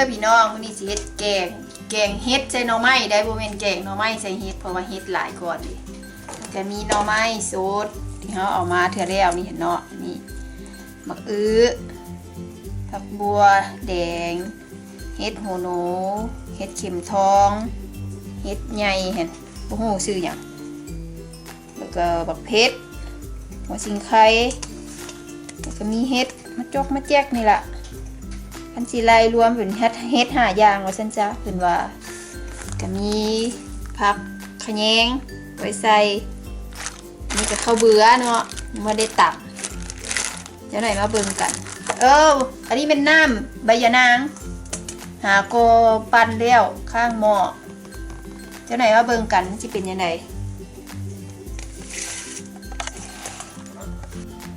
อพี่น้องมื้อนี้สิเฮ็ดแกง แกงเฮ็ดใส่หน่อไม้ได้บ่แม่นแกงหน่อไม้ใส่เฮ็ดเพราะว่าเฮ็ดหลายก่อนดิจะมีหน่อไม้สดที่เฮาเอามาเทื่อแล้วนี่เห็นเนาะนี่มะอื้อผักบัวแดง เฮ็ดหูหนูเฮ็ดเข็มทองเฮ็ดใหญ่เห็นบ่ฮู้ชื่อหยังแล้วก็บักเพชรหัวสิงไข่แล้วก็มีเฮ็ดมาจกมาแจกนี่ล่ะ อันสิไล่รวมเป็นเฮ็ดเฮ็ดหาอย่างว่าซั่นจ้ะเพิ่นว่าก็มีผักขะแยงไว้ใส่นี่ก็ข้าวเบื่อเนาะบ่ได้ตับเดี๋ยวหน่อยมาเบิ่งกัน เอออันนี้เป็นน้ำใบยะนาง หาโกปั่นแล้วข้างหม้อเจ้าไหนว่าเบิ่งกันสิเป็นยังไง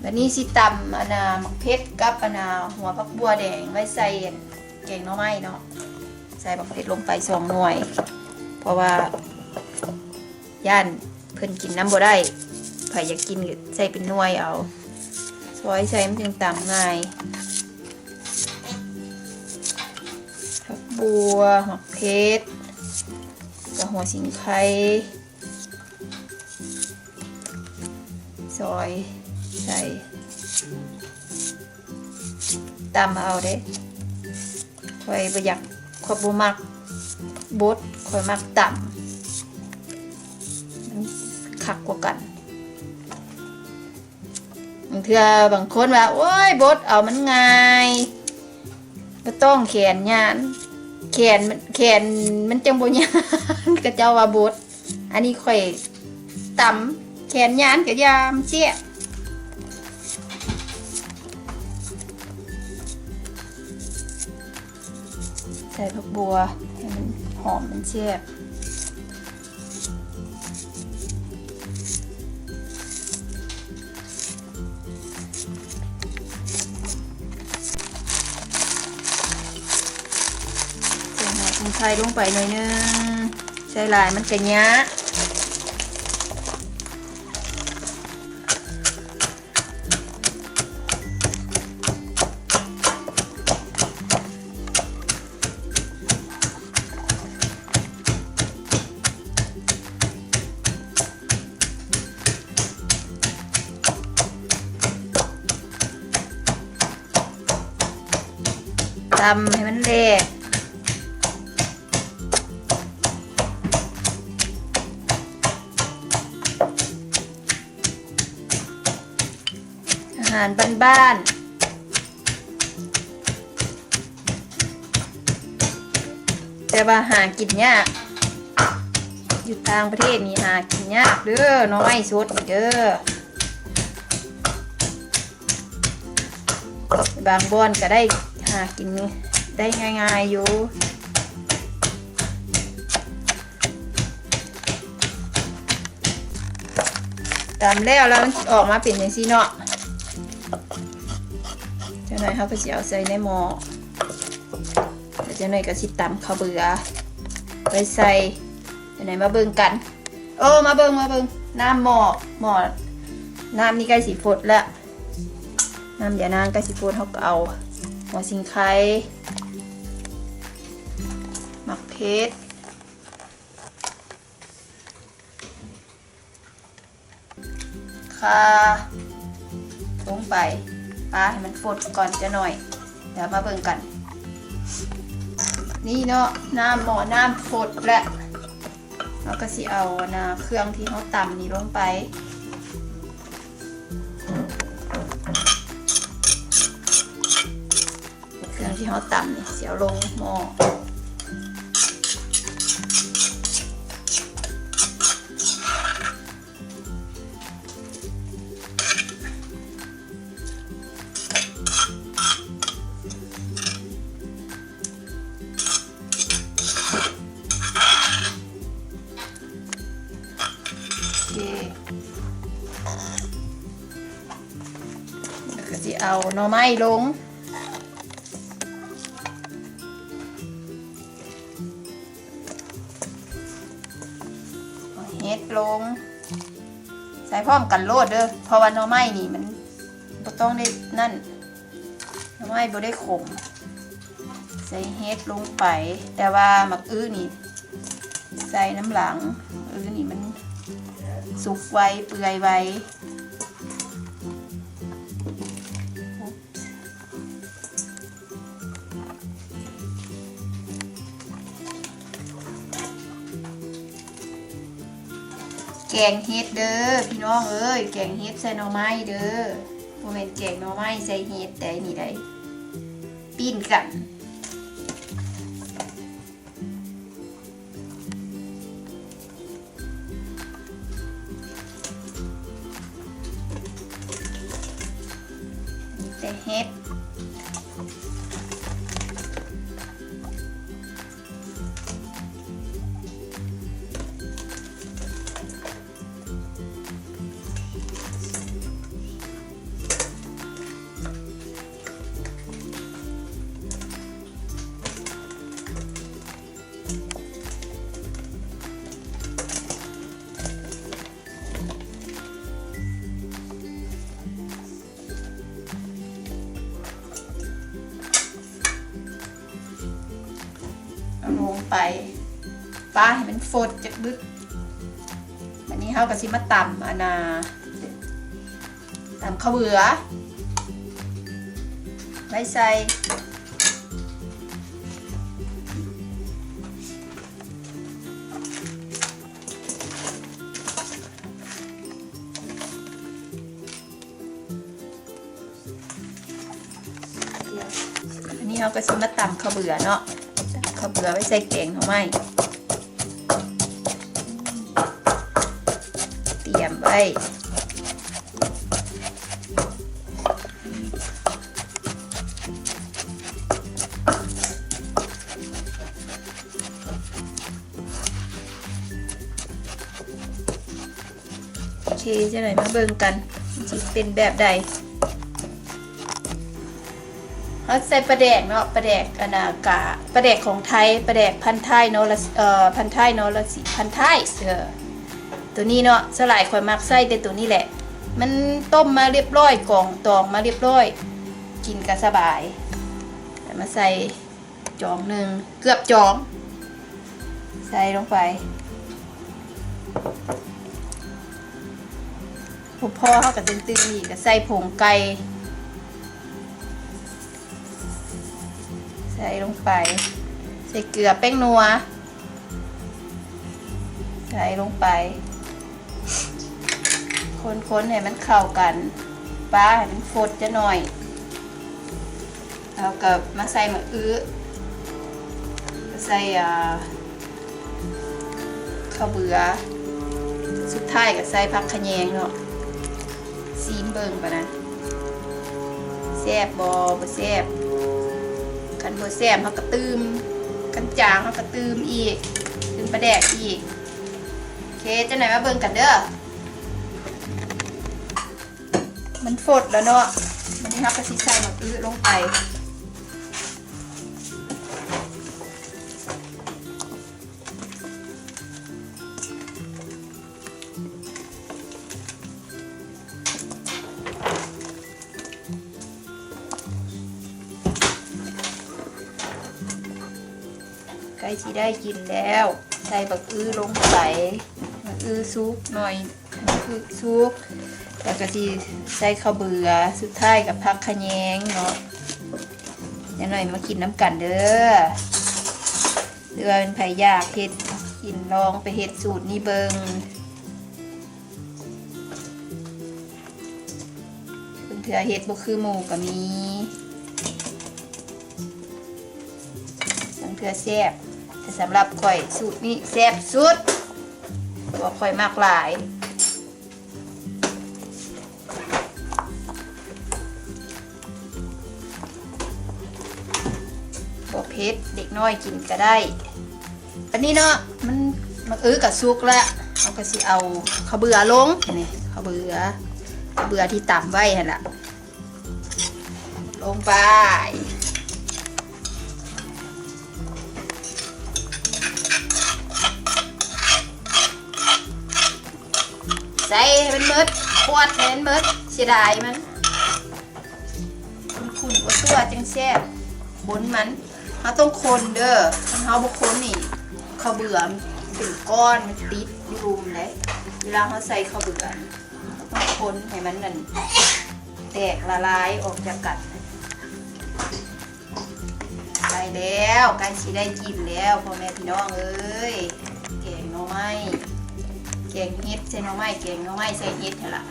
แบบนี้สิตำอนามักเพชรกับอนาหัวผักบัวแดงไว้ใส่แกงหน่อไม้เนาะใส่มักเพชรลงไปสองหน่วย เพราะว่าย่านเพิ่นกินน้ำบ่ได้ไผอยากกินใส่เป็นหน่วยเอาซอยใส่มันจึงตำง่ายผักบัวหักเพชรกับหัวสิงไข่ซอย ใส่ตามเอาเด้คอยประหยัดคอยบูมักบดคอยมักต่ำมันคักกว่ากันบางเทื่อบางคนว่า โอ้ยบดเอามันง่ายก็ต้องแขนยานแขนมันแขนมันจังบ่ยานก็เจ้าว่าบดอันนี้ข่อยต่ำแขนยานก็ยามเสีย ส่ผักบัวให้มันหอมมันเสียบใส่หัวสิงไข่ลงไปหน่อยนึงใส่ลายมันกระยะ ตำให้มันเละอาหารบ้านๆแต่ว่าหากินยาก อยู่ต่างประเทศนี่หากินยากเด้อน้อยสุดเด้อบางบอนก็ได้ หากินได้ง่ายๆอยู่ตามแล้วแล้วมันออกมาเป็นอย่างซี่เนาะเจ้าหน่อยเขาก็จะเอาใส่ในหม้อแล้วเจ้าหน่อยก็สิตำข้าวเบื่อไปใส่เจ้าหน่อยมาเบิ่งกัน โอ้มาเบิ่งมาเบิ่งน้ำหม้อหม้อน้ำนี่ใกล้สีฟดแล้วน้ำยานางใกล้สีฟดเขาก็เอา หัวสิงไข่หมักเพชรคาลงไปปลาให้มันฟดก่อนจะหน่อย เดี๋ยวมาเบิ่งกัน นี่เนาะน้ำหมอน้ำฟดแล้วเราก็สิเอานะเครื่องที่เขาตำนี่ลงไป ที่เขาตำนี่เสียวลงหม้อโอเคแล้วก็จะเอาหน่อไม้ลง เฮ็ดลง ใส่พร้อมกันโลดเด้อเพราะว่าหน่อไม้นี่มันบ่ต้องได้นั่นหน่อไม้บ่ได้ขมใใส่เฮ็ดลงไป แต่ว่าหมักอื้อนี่ ใส่น้ำหลัง อื้อนี่มันสุกไวเปื่อยไว แกงเฮ็ดเด้อพี่น้องเอ้ยแกงเฮ็ดใส่หน่อไม้เด้อโมเมนแกงหน่อไม้ใส่เฮ็ดแต่อันนี่ได้ปิ้นกันาให้มันฟดจากบึกอันนี้เขาก็สิมาตำอานาตำข้าวเบือไว้ใส่อันนี้เขาก็สิมาตำข้าวเบือเนาะข้าวเบื่อไว้ใส่แกงหน่อไม้ เตรียมไว้โอเคจะไหนมาเบิ่งกันสิเป็นแบบใดเขาใส่ปลาแดกเนาะปลาแดกอนากาปลาแดกของไทยปลาแดกพันธุ์ไทยเนาะเอ่อพันธุ์ไทยเนาะละสิพันธุ์ไทยเออ ตัวนี้เนาะสลายข่อยมักใส่แต่ตัวนี้แหละ มันต้มมาเรียบร้อยกองตองมาเรียบร้อย กินก็สบายแต่มาใส่จองหนึ่งเกือบจอง ใส่ลงไปพอพ่อเขากับตึงๆนี่ก็ใส่ผงไก่ใส่ลงไป ใส่เกลือแป้งนัว ใส่ลงไป คนๆให้มันเข้ากันปลาให้มันฟดจะหน่อยแล้วก็มาใส่มะอื้อใส่ข้าวเบือ สุดท้ายก็ใส่ผักขะแยงเนาะซีมเบิ่งปะนะแซบบอบแซบกันบัวแซมเขาก็ตืมกันจางเขาก็ตืมอีกตืมปลาแดกอีก เคจะไหนมาเบิ่งกันเด้อ มันฟดแล้วเนาะ มันนี้ครับก็สิใส่หมกอื้อลงไป ใกล้สิได้กินแล้ว ใส่บักอื้อลงไป อื้อซุกหน่อยบักอื้อซุกแล้วก็ที่ใส่ข้าวเบือสุดท้ายกับผักขะแยงเนาะยังหน่อยมากินน้ำกันเด้อเรือเป็นไผอยากเฮ็ดกินลองไปเฮ็ดสูตรนี้เบิงเพิ่นเถื่อเฮ็ดบ่คือหมูก็มีบางเถื่อแซ่บแต่สำหรับข่อยสูตรนี้แซ่บสุด ตัวข่อยมากหลายบอเพชรเด็กน้อยกินก็ได้ อันนี้เนาะมันมันเออกับซุกแล้วเอาก็สิเอาข้าวเบื่อลงนี่ข้าวเบื่อข้าวเบื่อที่ต่ำไว้หั่นล่ะลงไป เบิดปวดให้นเบิดเสียดายมันคุณคุณว่าตัวจังแซ่บขนมันเราต้องคนเด้อเฮาบ่คนนี่ข้าวเบื่อมเป็นก้อนมันติดอยูมเลยเวลาเขาใส่ข้าวเบื่อเราต้องคนให้มันนั่นแตกละลายออกจากกันไปแล้วกล้สิได้กินแล้วพ่อแม่พี่น้องเอ้ยแกงหน่อไม้ แกงเฮ็ดใส่หน่อไม้แกงหน่อไม้ใส่เฮ็ดนี่ล่ะ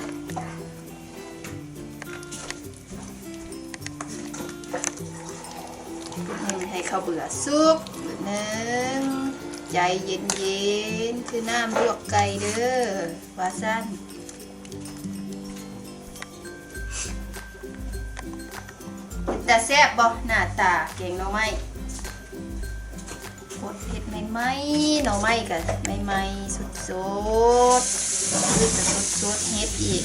ให้ข้าวเบื่อซุปหนึ่งใจเย็นเย็นๆคือน้ำลวกไก่เด้อว่าสั้นแต่แซ่บบ่หน้าตาเก่งหน่อไม้ ปดเผ็ดไหมหน่อไม้กันใหม่ๆสุดๆคือจะสดเฮ็ดอีก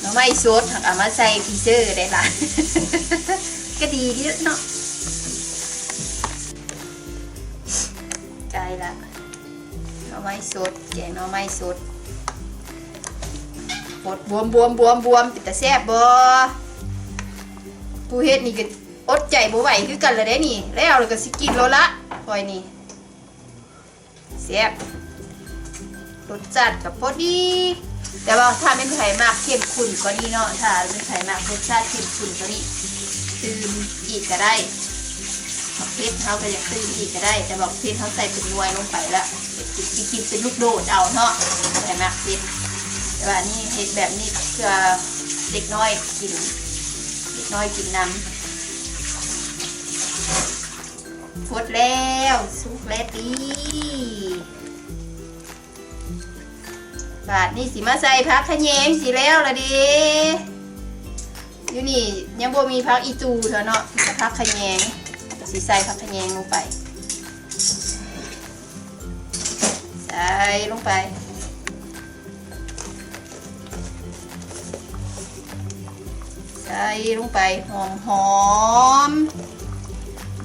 หน่อไม้สดหักเอามาใส่ฟีเซอร์ได้ละก็ดีที่เนาะใจละหน่อไม้สดแกงหน่อไม้สดปดบวมบวมบวมบวมเป็นตาแซ่บบ่ผู้เฮ็ดนี่ก็ อดใจบ่ไหวคือกันเลยได้นี่ แล้วเราก็สิกินแล้วละปล่อยนี่แซ่บรสจัดกับพอดี แต่ว่าถ้าเป็นไผ่มากเข้มข้นก็ดีเนาะถ้าเป็นไผ่มากรสชาติเข้มข้นก็ดีตื่มอีกก็ได้บักเพชรเขาก็อยากตื่มอีกก็ได้ แต่บอกเพชรเขาใส่เป็นนวยลงไปแล้วกินกินเป็นลูกโดดเอาเนาะไผ่มากเพชรแต่ว่านี่เห็ดแบบนี้เพื่อเด็กน้อยกินเด็กน้อยกินน้ำ ฟดแล้วสุกแล้วดีบาทนี่สิมาใส่พักขะแยงสิแล้วละดิอยู่นี่ยังบ่มีพักอีตูเถอะเนาะแต่พักขะแยงสิใส่พักขะแยงลงไป ใส่ลงไปใส่ลงไปหอมหอม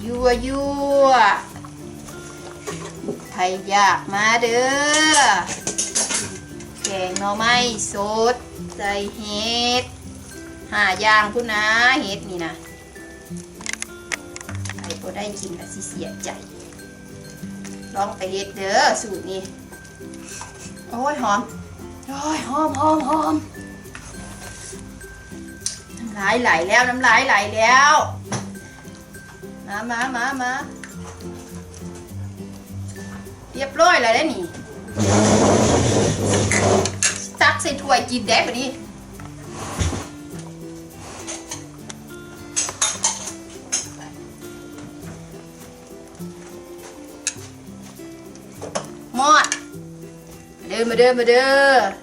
ยั่วยั่วๆใครอยากมาเด้อแกงหน่อไม้สดใส่เห็ดห้าอย่างพุ่นนะเห็ดนี่นะใครก็ได้กินก็สิเสียใจ ลองไปเห็ดเด้อสูตรนี้ โอ้ยหอม โอ้ยหอมหอมหอมน้ำลายไหลแล้วน้ำลายไหลแล้ว มามามามาเรียบร้อยแล้วได้นี่ตักใส่ถ้วยกินได้ปะนี่หมอดมาเด้อมาเด้อมาเด้อ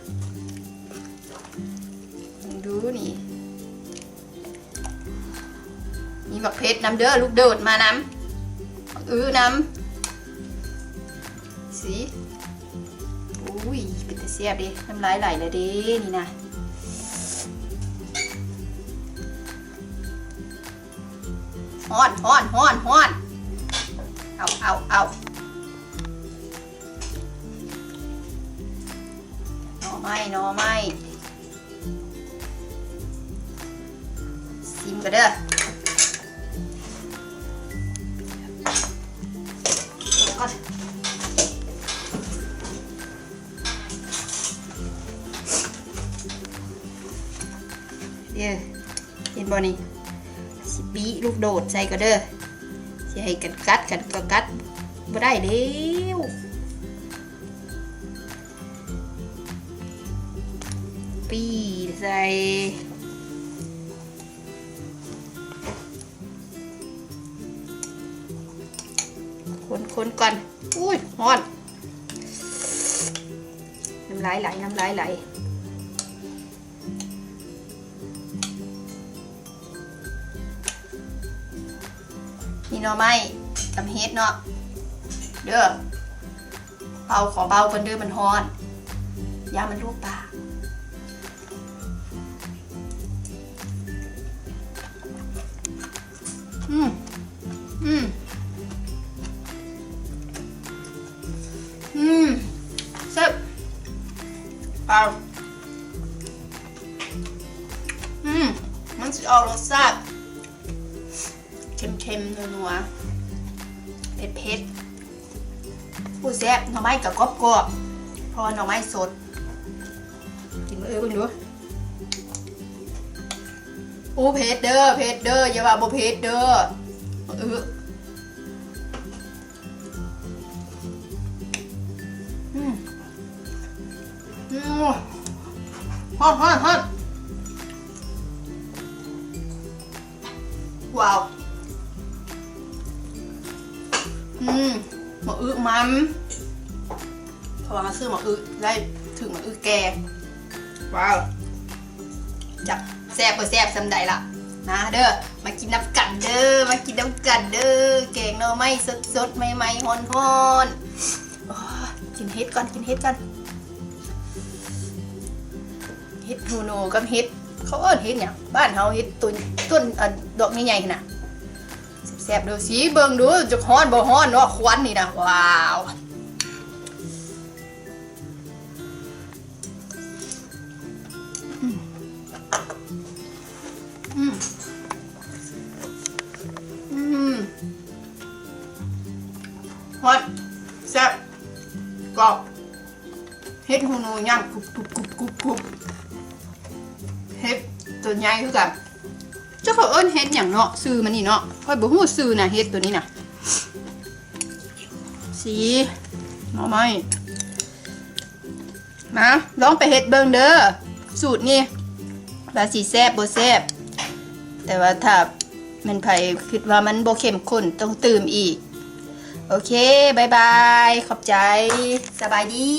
มีบักเพชรน้ำเด้อลูกโดดมาน้ำอื้อน้ำสีอุ้ยเป็นแต่เสียบดิน้ำลายไหลเลยดินี่นะฮอนฮอนฮอนฮอนเอาเอาเอาหน่อไม้หน่อไม้ซิมกันเด้อ ก่อนเดี๋ยเห็นบ่นี่สิบีลูกโดดใส่ก็เด้อสิให้กันกัดกันก็กัดบ่ได้เด้วปีใส่ คนคนก่อน อุ้ยฮอน น้ำลายไหล น้ำลายไหลนี่เนาะไม่จำเฮ็ดเนาะ เด้อ เบาขอเบากันเด้อมันฮอน ยามันลวกปลา เอาอืมมันจะออกรสชาติเค็มๆนัวๆเผ็ดเผ็ดๆผู้แซ่บหน่อไม้กับกรอบกรอบๆเพราะว่าหน่อไม้สด กินมาเออเพิ่งดูอู้เผ็ดเด้อเผ็ดเด้ออย่าว่าบ่เผ็ดเด้อเอออื ฮอนฮอนฮอนว้าว อืมหมออึมันพระว่าเขาซื้อหมออึได้ถึงหมออึแก ว้าว จับแซ่บก็แซ่บสำใดละนะเด้อ มากินน้ำกันเด้อ มากินน้ำกันเด้อ แกงหน่อไม้สดสดใหม่ๆฮอนฮอนกินเฮ็ดก่อน กินเฮ็ดก่อน ฮ็ดฮูนูกับฮิตเขาเอิ้นฮิตเนี่ยบ้านเฮาฮิตต้นต้นอันดอกใหญ่ๆนน่ะแซ่บๆดูสิเบิ่งดูจะฮ้อนบ่ฮ้อนเนาะควันนี่นะว้าว เฮ็ดฮูนูย่างกรุบกรุบกรุบกรุบกรุบเฮ็ดตัวใหญ่คือกันเจ้าเขาเอิ้นเฮ็ดหยังเนาะซื้อมันนี่เนาะค่อยบ่ฮู้ซื้อน่ะเฮ็ดตัวนี้น่ะสีหน่อไม้มาลองไปเฮ็ดเบิ่งเด้อสูตรนี่ว่าสิแซ่บบ่แซ่บแต่ว่าถ้ามันไผคิดว่ามันโบเข้มข้นต้องตื่มอีก โอเคบายบาย ขอบใจ สบายดี